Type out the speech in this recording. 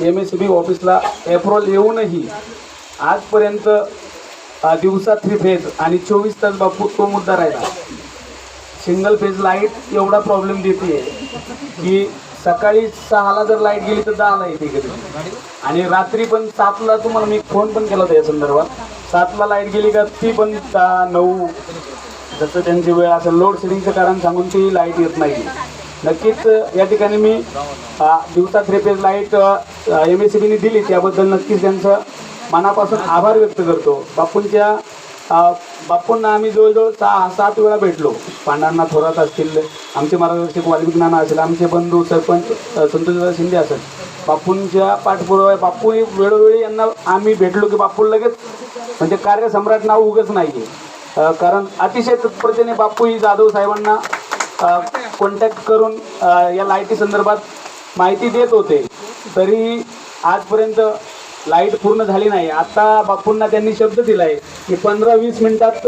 M S बी ऑफिसला approval येऊनही आजपर्यंत दिवसा थ्री फेज आणि चोवीस तास बापू तो मुद्दा राहिला. सिंगल फेज लाइट एवढा प्रॉब्लेम देते की सकाळी सहाला जर लाइट गेली तर दहाला येते कधी. आणि रात्री पण सातला तुम्हाला मी फोन पण केला होता या संदर्भात. सातला लाइट गेली का ती पण नऊ. जसं त्यांची वेळ असेल लोड शेडिंगचं कारण सांगून ती लाइट येत नाही. नक्कीच या ठिकाणी मी दिवसा three phase light M S C बीने दिली. त्याबद्दल नक्कीच त्यांचं मनापासून आभार व्यक्त करतो. बापूंच्या बापूंना आम्ही जवळजवळ सहा सात वेळा भेटलो. पांडांना थोरात असतील आमचे मार्गदर्शक वाल्मिक असेल आमचे बंधू सरपंच अ, शिंदे असेल. बापूंच्या पाठपुरावा बापू वेळोवेळी यांना आम्ही भेटलो की बापू लगेच म्हणजे कार्यसम्राट नाव उगच नाही आहे कारण अतिशय तत्परतेने बापू ही जाधव साहेबांना कॉन्टॅक्ट करून या लाईटी संदर्भात माहिती देत होते. तरी आजपर्यंत लाइट पूर्ण झाली नाही. आता बापूंना त्यांनी शब्द दिलाय की पंधरा वीस मिनिटात